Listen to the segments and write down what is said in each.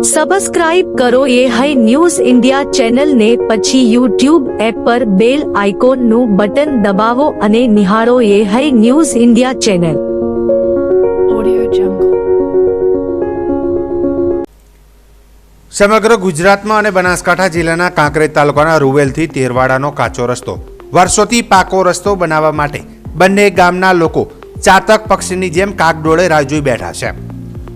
Subscribe કરો એ high news India ચેનલને પછી યુટ્યુબ એપ પર બેલ આઇકોનનું બટન દબાવો અને નિહાળો એ હાઈ ન્યૂઝ ઇન્ડિયા ચેનલ સમગ્ર ગુજરાતમાં અને બનાસકાંઠા જિલ્લાના કાંકરેજ તાલુકાના રૂવેલથી તેરવાડાનો કાચો રસ્તો વર્ષોથી પાકો રસ્તો બનાવવા માટે બંને ગામના લોકો ચાતક પક્ષીની જેમ કાગડોળે રાહ જોઈ બેઠા છે.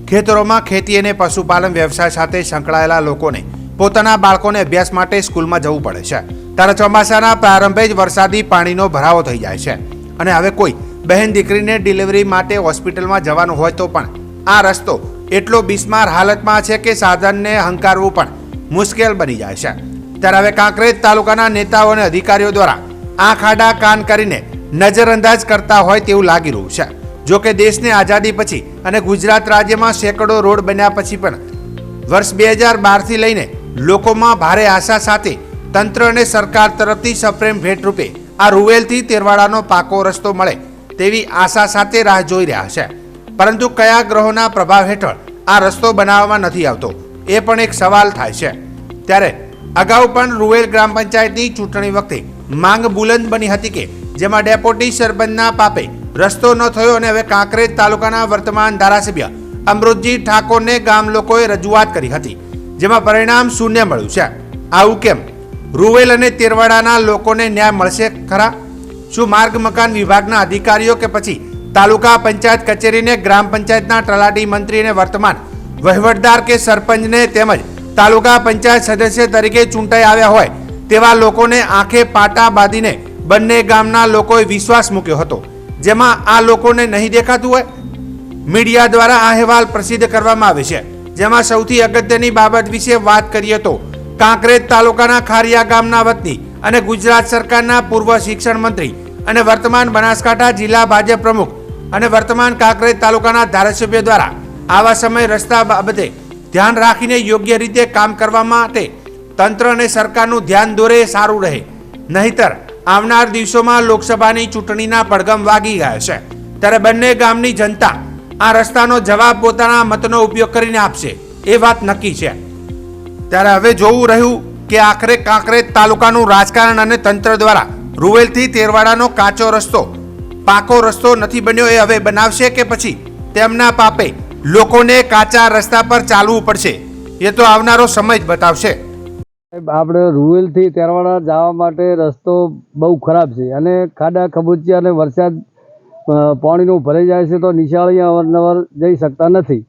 ખેતરોમાં ખેતી અને પશુપાલન વ્યવસાય સાથે સંકળાયેલા લોકોને પોતાના બાળકોને અભ્યાસ માટે સ્કૂલમાં જવું પડે છે. ત્યારે ચોમાસાના પ્રારંભે જ વરસાદી પાણીનો ભરાવો થઈ જાય છે. અને હવે કોઈ બહેન દીકરીને ડિલિવરી માટે હોસ્પિટલમાં જવાનું હોય તો પણ આ રસ્તો એટલો બિસ્માર હાલતમાં છે કે સાધનને હંકારવું પણ મુશ્કેલ બની જાય છે. ત્યારે હવે કાંકરેજ તાલુકાના નેતાઓ અને અધિકારીઓ દ્વારા આંખ આડા કાન કરીને નજરઅંદાજ કરતા હોય તેવું લાગી રહ્યું છે. જો કે દેશને આઝાદી પછી અને ગુજરાત રાજ્યમાં સેંકડો રોડ બન્યા પછી પણ વર્ષ બે હજાર બારથી લઈને લોકોમાં ભારે આશા સાથે તંત્ર અને સરકાર તરફથી સપ્રેમ ભેટરૂપે આ રૂવેલથી તેરવાડાનો પાકો રસ્તો મળે તેવી આશા સાથે રાહ જોઈ રહ્યા છે. પરંતુ કયા ગ્રહોના પ્રભાવ હેઠળ આ રસ્તો બનાવવામાં નથી આવતો એ પણ એક સવાલ થાય છે. ત્યારે અગાઉ પણ રૂવેલ ગ્રામ પંચાયતની ચૂંટણી વખતે માંગ બુલંદ બની હતી કે જેમાં ડેપોટી સરપંચના પાપે રસ્તો ન થયો અને હવે કાંકરેજ તાલુકાના વર્તમાન ધારાસભ્ય અમૃતજી ઠાકોરને ગામ લોકોએ રજૂઆત કરી હતી, જેમાં પરિણામ શૂન્ય મળ્યું છે. આવું કેમ? રૂવેલ અને તેરવાડાના લોકોને ન્યાય મળશે ખરા? શું માર્ગ મકાન વિભાગના અધિકારીઓ કે પછી તાલુકા પંચાયત કચેરીને ગ્રામ પંચાયતના તલાટી મંત્રી અને વર્તમાન વહીવટદાર કે સરપંચને તેમજ તાલુકા પંચાયત સદસ્ય તરીકે ચૂંટાઈ આવ્યા હોય તેવા લોકોને આંખે પાટા બાંધીને બંને ગામના લોકોએ વિશ્વાસ મૂક્યો હતો. જેમાં આ લોકોને નહીં દેખાતું હોય, મીડિયા દ્વારા આ અહેવાલ પ્રસિદ્ધ કરવામાં આવે છે. જેમાં સૌથી અગત્યની બાબત વિશે વાત કરીએ તો, કાંકરેજ તાલુકાના ખારિયા ગામના વતની અને ગુજરાત સરકારના પૂર્વ શિક્ષણ મંત્રી અને વર્તમાન બનાસકાંઠા જિલ્લા ભાજપ પ્રમુખ અને વર્તમાન કાંકરેજ તાલુકાના ધારાસભ્ય દ્વારા આવા સમય રસ્તા બાબતે ધ્યાન રાખીને યોગ્ય રીતે કામ કરવા માટે તંત્ર અને સરકારનું ધ્યાન દોરે, સારું રહે. નહીતર આવનાર દિવસોમાં લોકસભાની ચૂંટણીના પડઘમ વાગી ગયા છે. ત્યારે બંને ગામની જનતા આ રસ્તાનો જવાબ પોતાના મતનો ઉપયોગ કરીને આપશે, એ વાત નક્કી છે. ત્યારે હવે જોવું રહ્યું કે આખરે કાંકરેજ તાલુકાનું રાજકારણ અને તંત્ર દ્વારા રૂવેલથી તેરવાડાનો કાચો રસ્તો, પાકો રસ્તો નથી બન્યો એ હવે બનાવશે કે પછી તેમના પાપે લોકોને કાચા રસ્તા પર ચાલવું પડશે, એ તો આવનારો સમય જ બતાવશે. આપણે રૂવેલથી તેરવાડા જવા માટે રસ્તો બહુ ખરાબ છે અને ખાડા, ખબૂચિયા અને વરસાદ પાણીનું ભરાઈ જાય છે તો નિશાળી અવારનવાર જઈ શકતા નથી.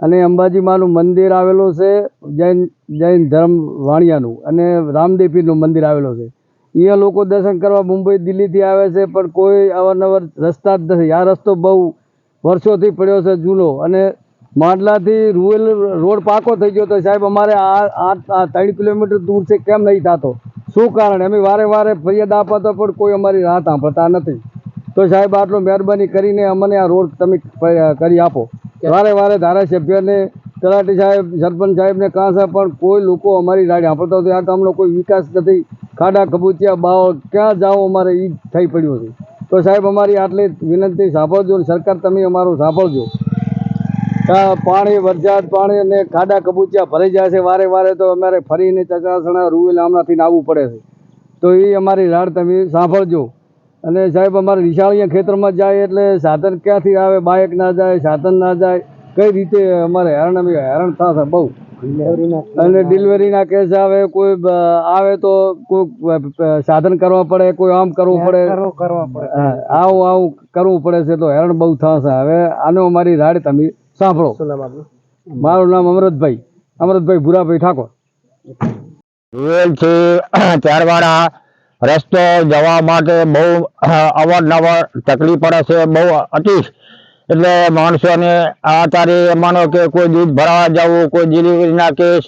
અને અંબાજી માનું મંદિર આવેલું છે, જૈન જૈન ધર્મ વાણિયાનું અને રામદેવીનું મંદિર આવેલું છે. અહીંયા લોકો દર્શન કરવા મુંબઈ, દિલ્હીથી આવે છે, પણ કોઈ અવારનવાર રસ્તા જ નથી. આ રસ્તો બહુ વર્ષોથી પડ્યો છે જૂનો અને માંડલાથી રૂવેલ રોડ પાકો થઈ ગયો તો સાહેબ અમારે આ આ ત્રણ કિલોમીટર દૂર છે, કેમ નહીં થતો? શું કારણ? અમે વારે વારે ફરિયાદ આપો પણ કોઈ અમારી રાહ સાંભળતા નથી. તો સાહેબ આટલો મહેરબાની કરીને અમને આ રોડ તમે કરી આપો. વારે વારે ધારાસભ્યને, તલાટી સાહેબ, સરપંચ સાહેબને કાં છે પણ કોઈ લોકો અમારી રાહ સાંભળતા નથી. આ ગામનો કોઈ વિકાસ નથી. ખાડા, ખબૂચિયા, બાવ, ક્યાં જાઓ અમારે એ થઈ પડ્યું છે. તો સાહેબ અમારી આટલી વિનંતી સાંભળજો સરકાર તમે અમારું સાંભળજો. પાણી વરસાદ પાણી અને ખાડા કબૂચિયા ભરાઈ જાય છે. વારે વારે તો અમારે ફરીને ચકાસણા રૂવેલ હમણાંથી આવવું પડે છે. તો એ અમારી રાડ તમે સાંભળજો. અને સાહેબ અમારે નિશાળીયા ખેતરમાં જાય એટલે સાધન ક્યાંથી આવે? બાઇક ના જાય સાધન ના જાય? કઈ રીતે અમારે હેરાન અમે હેરાન થશે? બહુ. અને ડિલિવરીના કેસ આવે કોઈ આવે તો કોઈ સાધન કરવા પડે કોઈ આમ કરવું પડે? આવું આવું કરવું પડે છે તો હેરાન બહુ થશે. હવે આનો અમારી રાડ તમે સાંભળો. મારું નામ અમૃતભાઈ અમૃતભાઈ ભૂરાભાઈ ઠાકોર. રૂવેલથી ચારવાડા રસ્તો જવા માટે બહુ અવારનવાર તકલીફ પડે છે બહુ અતિશ. એટલે માણસોને આ તારે માનો કે કોઈ દૂધ ભરાવા જવું કોઈ ડિલિવરીના કેસ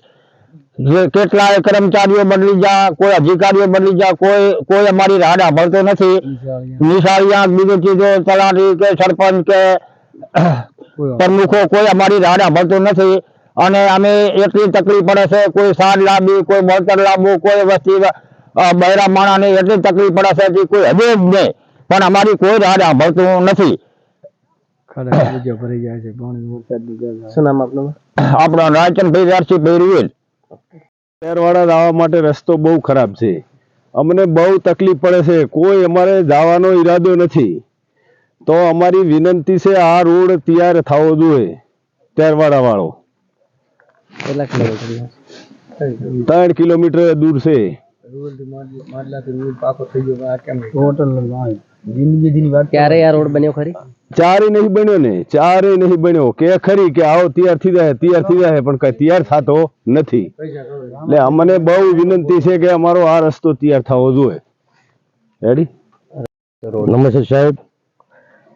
જે કેટલાય કર્મચારીઓ બદલી જા કોઈ અધિકારીઓ બદલી જા કોઈ કોઈ અમારી રાહ સાંભળતો નથી. નિશાળિયા બીજું ચીજો તલાટી કે સરપંચ કે પ્રમુખો કોઈ અમારી રાહ સાંભળતો નથી. અને અમે એટલી તકલીફ પડે છે કોઈ સાર લાવવી કોઈ મળતર લાવવું કોઈ વસ્તી બહેરા માણાને એટલી તકલીફ પડે છે કે કોઈ હદે જ નહીં. પણ અમારી કોઈ રાહ સાંભળતું નથી. આપણો શહેરવાળા જવા માટે રસ્તો બહુ ખરાબ છે. અમને બહુ તકલીફ પડે છે. કોઈ અમારે જવાનો ઈરાદો નથી. તો અમારી વિનંતી છે આ રોડ તૈયાર થવો જોઈએ તેરવાડા વાળો ત્રણ કિલોમીટર દૂર છે. ક્યારે આ રોડ બન્યો ખરી? ચારે નહીં બન્યો ને ચારે નહીં બન્યો. કે ખરી કે આવો તૈયાર થઈ જાય તૈયાર થઈ જાય પણ કઈ તૈયાર થતો નથી. એટલે અમને બહુ વિનંતી છે કે અમારો આ રસ્તો તૈયાર થવો જોઈએ. રેડી નમસ્તે સાહેબ.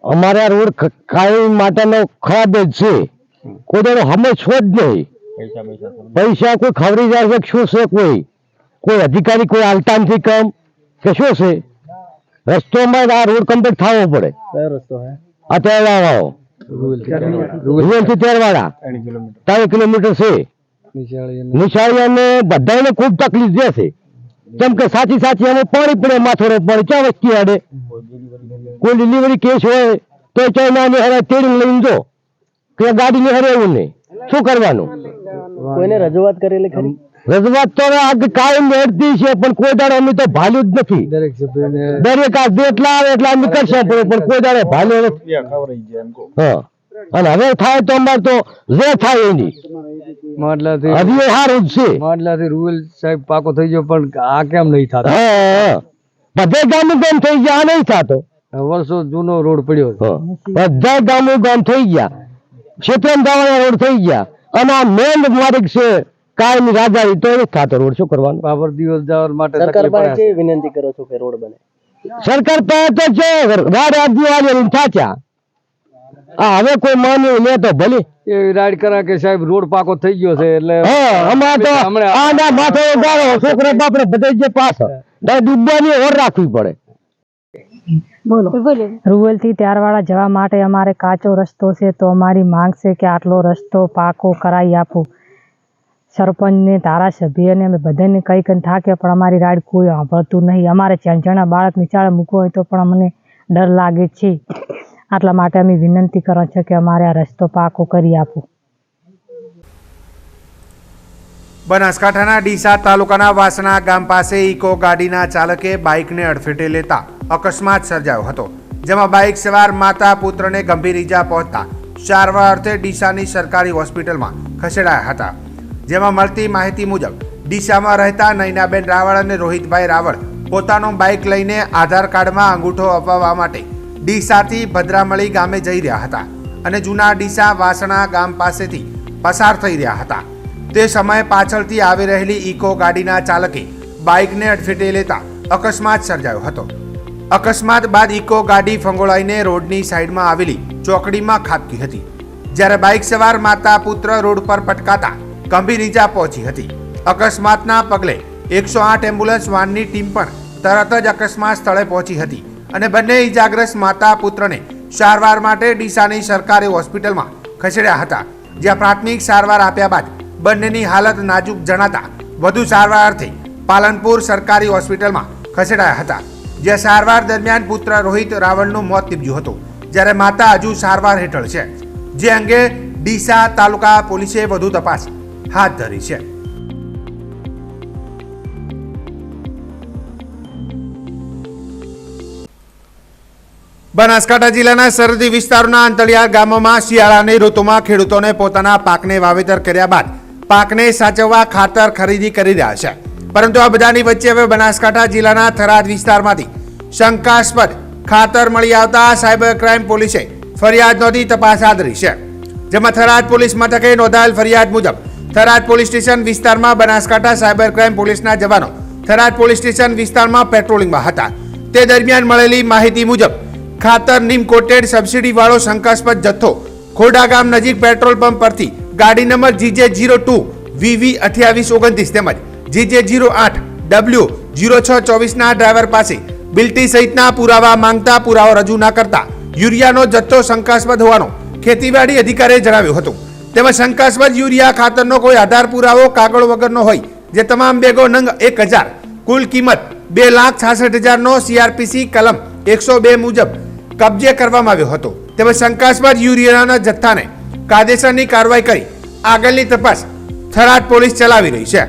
અમારે આ રોડ ખ- કાયમ માટેનો ખરાબ જ છે. કોઈ દાડો હમે છો જ નહીં. પૈસા કોઈ ખબરી જાય છે શું છે કોઈ? કોઈ અધિકારી કોઈ આલતા નથી કમ કે શું છે? રસ્તોમાં આ રોડ કમ્પ્લીટ થવો પડે. કયો રસ્તો હે આ તેરવાળો રૂવેલથી તેરવાડા ત્રણ કિલોમીટર. છે. નિશાળીઓને. બધાને ખૂબ તકલીફ દે છે કેમ કે સાચી સાચી અમે પાણી પડે માથોડે પડે ચા વસ્તી આડે. કોઈ ડિલિવરી કેસ હોય તો ચાઈ ના નિહારે તેડી લઈને જો. કે ગાડી નિહારે એવું નહીં. શું કરવાનું? કોઈને રજૂઆત કરેલી ખરી? રજૂઆત તો હવે આ કાયમ હેડતી છે પણ કોઈ દાડે અમે તો ભાલ્યું જ નથી. દરેક આ જેટલા આવે એટલા અમે કરશે પણ કોઈ દાડે ભાલ્યો નથી. હા. અને હવે થાય તો અમારે તો જે થાય એની. માટલાથી હજી સારું જ છે. માટલાથી રૂલ સાહેબ પાકો થઈ ગયો પણ આ કેમ નહીં થતો. બધે ગામ ગામ થઈ ગયા આ નહીં થતો. વર્ષો જૂનો રોડ પડ્યો બધા ગામો ગામ થઈ ગયા. ક્ષેત્રમ જવાના રોડ થઈ ગયા. અને આ મેન માર્ગ છે કાયમી રાજારી તો એ થતો રોડ શું કરવાનું? બાબર દિવસ જવા માટે સરકાર પાસે કેવી વિનંતી કરો છો કે રોડ બને? સરકાર પાસે તો છે. રાડ રાજ્યવાળી થાચ્યા. આ હવે કોઈ માન્યું લે તો ભલે. એ રાઈડ કરા કે સાહેબ રોડ પાકો થઈ ગયો છે એટલે હા અમારે તો આના માથે ગાળો છોકરા બાપરે બધે જે પાછળ. ડૂબવાની ઓર રાખવી પડે. રૂવલથી ત્યારવાળા જવા માટે અમારે કાચો રસ્તો છે તો અમારી માંગ છે કે આટલો રસ્તો પાકો કરાવી આપો. સરપંચને ધારાસભ્યને અમે બધાને કંઈ કંઈ થાકે પણ અમારી રાઈડ કોઈ સાંભળતું નહીં. અમારે જણા બાળક નિચાળે મૂકવો હોય તો પણ અમને ડર લાગે છે. આટલા માટે અમે વિનંતી કરો છે કે અમારે આ રસ્તો પાકો કરી આપો. બનાસકાંઠાના ડીસા તાલુકાના વાસણા ગામ પાસે ઇકો ગાડીના ચાલકે બાઇકને અડફેટે લેતા અકસ્માત સર્જાયો હતો, જેમાં બાઇક સવાર માતા પુત્રને ગંભીર ઈજા પહોંચતા સારવાર અર્થે ડીસાની સરકારી હોસ્પિટલમાં ખસેડાયા હતા, જેમાં મળતી માહિતી મુજબ ડીસામાં રહેતા નૈનાબેન રાવળ અને રોહિતભાઈ રાવળ પોતાનું બાઇક લઈને આધાર કાર્ડમાં અંગૂઠો અપાવવા માટે ડીસાથી ભદ્રામળી ગામે જઈ રહ્યા હતા અને જૂના ડીસા વાસણા ગામ પાસેથી પસાર થઈ રહ્યા હતા. તે સમયે પાછળથી આવી રહેલી ઇકો ગાડીના ચાલકે બાઇકને અડફેટે લેતા અકસ્માત સર્જાયો હતો. અકસ્માત બાદ ઇકો ગાડી ફંગોળાઈને રોડની સાઈડમાં આવેલી ચોકડીમાં ખાબકી હતી. જ્યારે બાઇક સવાર માતા પુત્ર રોડ પર પટકાતા ગંભીર ઈજા પહોંચી હતી. અકસ્માતના પગલે એકસો આઠ એમ્બ્યુલન્સ વાનની ટીમ પણ તરત જ અકસ્માત સ્થળે પહોંચી હતી અને બંને ઈજાગ્રસ્ત માતા પુત્રને સારવાર માટે ડીસાની સરકારી હોસ્પિટલમાં ખસેડ્યા હતા. જ્યાં પ્રાથમિક સારવાર આપ્યા બાદ બંનેની હાલત નાજુક જણાતા વધુ સારવાર અર્થે પાલનપુર સરકારી હોસ્પિટલમાં ખસેડાયા હતા. જ્યાં સારવાર દરમિયાન પુત્ર રોહિત રાવળનું મોત નીપજ્યું હતું. જ્યારે માતા હજુ સારવાર હેઠળ છે. જે અંગે ડીસા તાલુકા પોલીસે વધુ તપાસ હાથ ધરી છે. બનાસકાંઠા જિલ્લાના સરહદી વિસ્તારોના અંતરિયાળ ગામોમાં શિયાળાની ઋતુમાં ખેડૂતોને પોતાના પાકને વાવેતર કર્યા બાદ પાકને સાચવવા ખાતર ખરીદી કરી રહ્યા છે. પરંતુ આ બધાની વચ્ચે હવે બનાસકાંઠા જિલ્લાના થરાદ વિસ્તારમાંથી શંકાસ્પદ ખાતર મળી આવતા સાયબર ક્રાઇમ પોલીસે ફરિયાદ નોંધી તપાસ ધરી છે. જેમાં થરાદ પોલીસ મથકે નોંધાયેલ ફરિયાદ મુજબ થરાદ પોલીસ સ્ટેશન વિસ્તારમાં બનાસકાંઠા સાયબર ક્રાઇમ પોલીસના જવાનો થરાદ પોલીસ સ્ટેશન વિસ્તારમાં પેટ્રોલિંગમાં હતા. તે દરમિયાન મળેલી માહિતી મુજબ ખાતર નીમ કોટેડ સબસિડી વાળો શંકાસ્પદ જથ્થો ખોડા ગામ નજીક પેટ્રોલ પંપ પરથી ગાડી number GJ zero two, VV અઠ્યાવીસ ઓગણત્રીસ તેમજ જીજે જીરો આઠ, ડબલ્યુ જીરો છ ચોવીસના ડ્રાઈવર પાસે બિલ્ટી સહિતના પુરાવા માંગતા પુરાવો રજૂ ના કરતા યુરિયાનો જથ્થો શંકાસ્પદ હોવાનો ખેતીવાડી અધિકારીએ જણાવ્યું હતું. તેમજ શંકાસ્પદ યુરિયા ખાતરનો કોઈ આધાર પુરાવો કાગળ વગરનો હોય, જે તમામ બેગો નંગ એક હજાર, કુલ કિંમત બે લાખ છાસઠ હજારનો સીઆરપીસી કલમ એકસો બે મુજબ કબજે કરવામાં આવ્યો હતો. તેમજ શંકાસ્પદ યુરિયાના જથ્થાને કાયદેસરની કાર્યવાહી કરી આગળની તપાસ થરાદ પોલીસ ચલાવી રહી છે.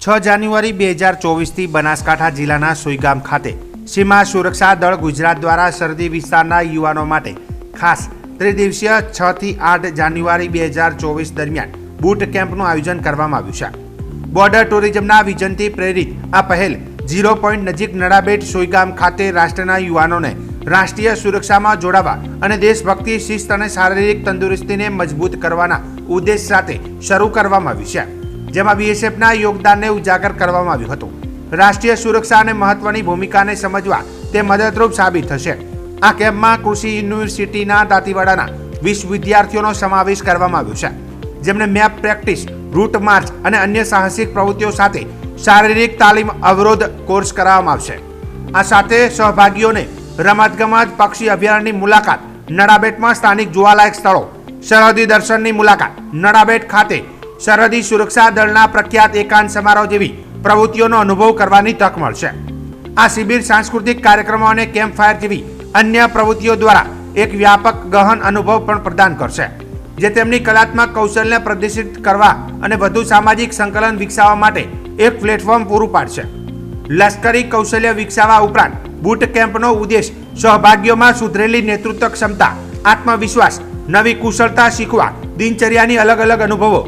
છ જાન્યુઆરી બે હજાર ચોવીસથી બનાસકાંઠા જિલ્લાના સુઈગામ ખાતે સીમા સુરક્ષા દળ ગુજરાત દ્વારા સરહદી વિસ્તારના યુવાનો માટે ખાસ ત્રિદિવસીય છ થી આઠ જાન્યુઆરી બે હજાર ચોવીસ દરમિયાન બૂટ કેમ્પનું આયોજન કરવામાં આવ્યું છે. બોર્ડર ટુરિઝમના વિઝનથી પ્રેરિત આ પહેલ ઝીરો પોઈન્ટ નજીક નડાબેટ સોઈગામ ખાતે રાષ્ટ્રના યુવાનોને રાષ્ટ્રીય સુરક્ષામાં જોડાવા અને દેશભક્તિ, શિસ્ત અને શારીરિક તંદુરસ્તીને મજબૂત કરવાના ઉદ્દેશ સાથે શરૂ કરવામાં આવ્યું છે. જેમાં બીએસએફના યોગદાનને ઉજાગર કરવામાં આવ્યું હતું. રાષ્ટ્રીય સુરક્ષા અને મહત્વની ભૂમિકાને સમજવા તે મદદરૂપ સાબિત થશે. આ કેમ્પમાં કૃષિ યુનિવર્સિટીના દાંતીવાડાના વીસ વિદ્યાર્થીઓનો સમાવેશ કરવામાં આવ્યો છે. જેમને મેપ પ્રેક્ટિસ, રૂટ માર્ચ અને અન્ય સાહસિક પ્રવૃત્તિઓ સાથે શારીરિક તાલીમ અવરોધ કોર્સ કરાવવામાં આવશે. આ સાથે સહભાગીઓને રમતગમત, પક્ષી અભયારણ્યની મુલાકાત, નડાબેટમાં સ્થાનિક જોવાલાયક સ્થળો, સરહદી દર્શનની મુલાકાત, નડાબેટ ખાતે સરહદી સુરક્ષા દળના પ્રખ્યાત એકાંત સમારોહ જેવી પ્રવૃત્તિઓનો અનુભવ કરવાની તક મળશે. આ શિબિર સાંસ્કૃતિક કાર્યક્રમો અને કેમ્પ ફાયર જેવી અન્ય પ્રવૃત્તિઓ દ્વારા એક વ્યાપક ગહન અનુભવ પણ પ્રદાન કરશે, જે તેમની કલાત્મક કૌશલ્યને પ્રદર્શિત કરવા અને વધુ સામાજિક સંકલન વિકસાવવા માટે એક પ્લેટફોર્મ પૂરું પાડશે. લશ્કરી કૌશલ્ય વિકસાવવા ઉપરાંત બૂટ કેમ્પનો ઉદ્દેશ સહભાગીઓમાં સુધરેલી નેતૃત્વ ક્ષમતા, આત્મવિશ્વાસ, નવી કુશળતા શીખવા, દિનચર્યાની અલગ અલગ અનુભવો,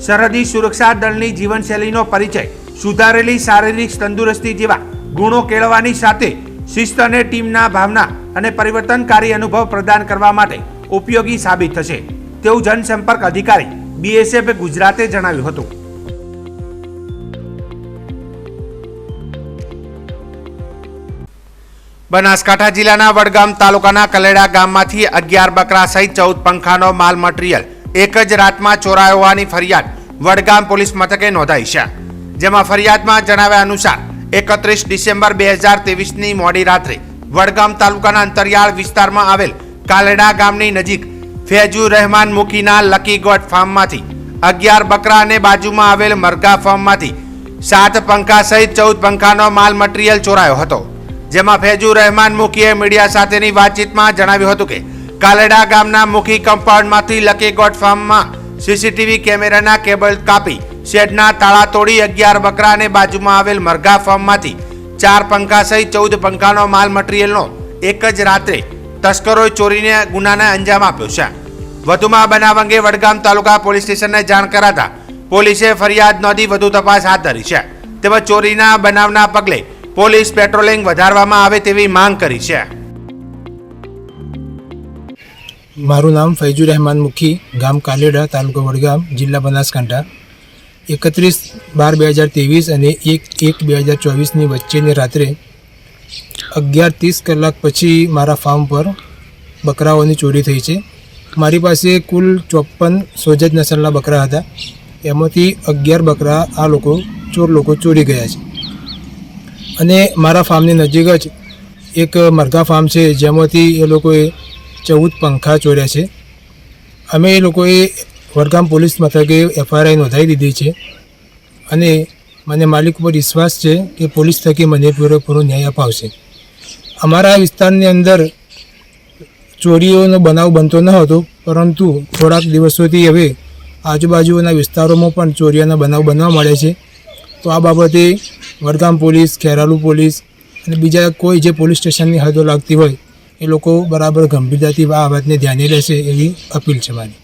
સરહદી સુરક્ષા દળની જીવનશૈલીનો પરિચય, સુધારેલી શારીરિક તંદુરસ્તી જેવા ગુણો કેળવવાની સાથે શિસ્ત અને ટીમના ભાવના અને પરિવર્તનકારી અનુભવ પ્રદાન કરવા માટે ઉપયોગી સાબિત થશે. તેવું જનસંપર્ક અધિકારી બીએસએફ ગુજરાતે જણાવ્યું હતું. બનાસકાંઠા જિલ્લાના વડગામ તાલુકાના કલેડા ગામમાંથી અગિયાર બકરા સહિત ચૌદ પંખાનો માલ મટીરિયલ એક જ રાતમાં ચોરાયો હોવાની ફરિયાદ વડગામ પોલીસ મથકે નોંધાઈ છે. જેમાં ફરિયાદમાં જણાવ્યા અનુસાર, એકત્રીસ ડિસેમ્બર બે હજાર ત્રેવીસની મોડી રાત્રે વડગામ તાલુકાના અંતરિયાળ વિસ્તારમાં આવેલ કાલેડા ગામની નજીક ફેજુ રહેમાન મુકીના લકી ગોટ ફાર્મમાંથી અગિયાર બકરા અને બાજુમાં આવેલ મરઘા ફાર્મમાંથી સાત પંખા સહિત ચૌદ પંખાનો માલ મટીરિયલ ચોરાયો હતો. જેમાં ફેજુ રહેમાન મુખીએ મીડિયા સાથેની વાતચીતમાં જણાવ્યું હતું કે, કાલેડા ગામના મુખી કમ્પાઉન્ડમાંથી લકી ગોટ ફાર્મમાં સીસીટીવી કેમેરાના કેબલ કાપી શેડના તાળા તોડી અગિયાર બકરા અને બાજુમાં આવેલ મરઘા ફાર્મમાંથી ચાર પંખા સહિત ચૌદ પંખાનો માલ મટીરિયલનો એક જ રાત્રે તસ્કરોએ ચોરીને ગુનાને અંજામ આપ્યો છે. વધુમાં બનાવ અંગે વડગામ તાલુકા પોલીસ સ્ટેશનને જાણ કરાતા પોલીસે ફરિયાદ નોંધી વધુ તપાસ હાથ ધરી છે. તેમજ ચોરીના બનાવના પગલે પોલીસ પેટ્રોલિંગ વધારવામાં આવે તેવી માંગ કરી છે. મારું નામ ફૈજુ રહેમાન મુખી, ગામ કાલેડા, તાલુકો વડગામ, જિલ્લા બનાસકાંઠા. એકત્રીસ બાર બે હજાર ત્રેવીસ અને એક એક બે હજાર ચોવીસની વચ્ચેની રાત્રે અગિયાર ત્રીસ કલાક પછી મારા ફાર્મ પર બકરાઓની ચોરી થઈ છે. મારી પાસે કુલ ચોપન સોજત નસલના બકરા હતા. એમાંથી અગિયાર બકરા આ લોકો ચોર લોકો ચોરી ગયા છે. અને મારા ફાર્મની નજીક જ એક મરઘા ફાર્મ છે, જેમાંથી એ લોકોએ ચૌદ પંખા ચોર્યા છે. અમે એ લોકોએ વડગામ પોલીસ મથકે એફઆઈઆર નોંધાવી દીધી છે અને મને માલિક ઉપર વિશ્વાસ છે કે પોલીસ થકી મને પૂરેપૂરો ન્યાય અપાવશે. અમારા વિસ્તારની અંદર ચોરીઓનો બનાવ બનતો ન હતો, પરંતુ થોડાક દિવસોથી હવે આજુબાજુના વિસ્તારોમાં પણ ચોરીઓના બનાવ બનવા મળે છે. તો આ બાબતે વડગામ પોલીસ, ખેરાલુ પોલીસ અને બીજા કોઈ જે પોલીસ સ્ટેશનની હદો લાગતી હોય, એ લોકો બરાબર ગંભીરતાથી આ વાતને ધ્યાને લેશે એવી અપીલ છે મારી.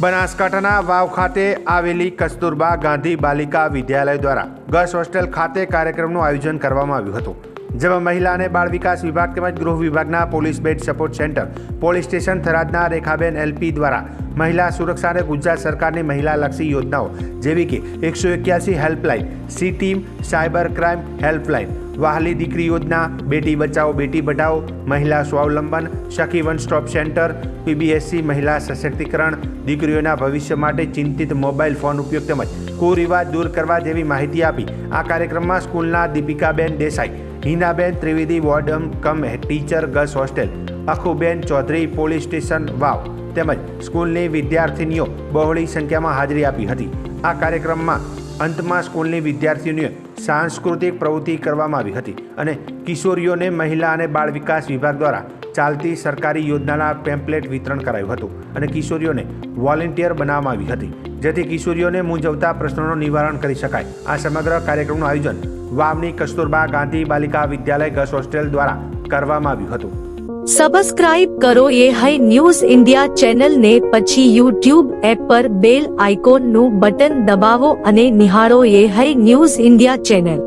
બનાસકાંઠાના વાવ ખાતે આવેલી કસ્તુરબા ગાંધી બાલિકા વિદ્યાલય દ્વારા ગર્લ્સ હોસ્ટેલ ખાતે કાર્યક્રમનું આયોજન કરવામાં આવ્યું હતું. જેમાં મહિલા અને બાળ વિકાસ વિભાગ તેમજ ગૃહ વિભાગના police bed support centre, police station થરાદના Rekhaben LP દ્વારા મહિલા સુરક્ષા અને ગુજરાત સરકારની મહિલાલક્ષી યોજનાઓ, જેવી કે એકસો એક્યાસી helpline, C team, cyber crime helpline, વાહલી દીકરી યોજના, બેટી બચાવો, બેટી બઢાઓ મહિલા સ્વાવલંબન, સખી વન સ્ટોપ સેન્ટર, પીબીએસસી મહિલા સશક્તિકરણ, દીકરીઓના ભવિષ્ય માટે ચિંતિત મોબાઈલ ફોન ઉપયોગ તેમજ કુરિવાજ દૂર કરવા જેવી માહિતી આપી આ કાર્યક્રમમાં સ્કૂલના Dipikaben Desai Hinaben Trivedi warden cum teacher girls hostel. Akhuben Chaudhary police station, Vav. તેમજ સ્કૂલની વિદ્યાર્થીનીઓ બહોળી સંખ્યામાં હાજરી આપી હતી. આ કાર્યક્રમમાં અંતમાં સ્કૂલની વિદ્યાર્થીઓને સાંસ્કૃતિક પ્રવૃત્તિ કરવામાં આવી હતી અને કિશોરીઓને મહિલા અને બાળ વિકાસ વિભાગ દ્વારા ચાલતી સરકારી યોજનાના પેમ્પલેટ વિતરણ કરાયું હતું અને કિશોરીઓને વોલેન્ટિયર બનાવવામાં આવી હતી. જેથી કિશોરીઓને મૂંઝવતા પ્રશ્નોનું નિવારણ કરી શકાય. આ સમગ્ર કાર્યક્રમનું આયોજન વાવની કસ્તુરબા ગાંધી બાલિકા વિદ્યાલય ગર્લ્સ હોસ્ટેલ દ્વારા કરવામાં આવ્યું હતું. સબસ્ક્રાઇબ કરો એ હાઈ ન્યૂઝ ઇન્ડિયા ચેનલ ને પછી યુટ્યુબ એપ પર બેલ આઇકોનનું બટન દબાવો અને નિહાળો એ હાઈ ન્યૂઝ ઇન્ડિયા ચેનલ.